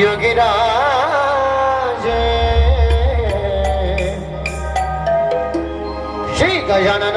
Yogiraj. Shri Gajanan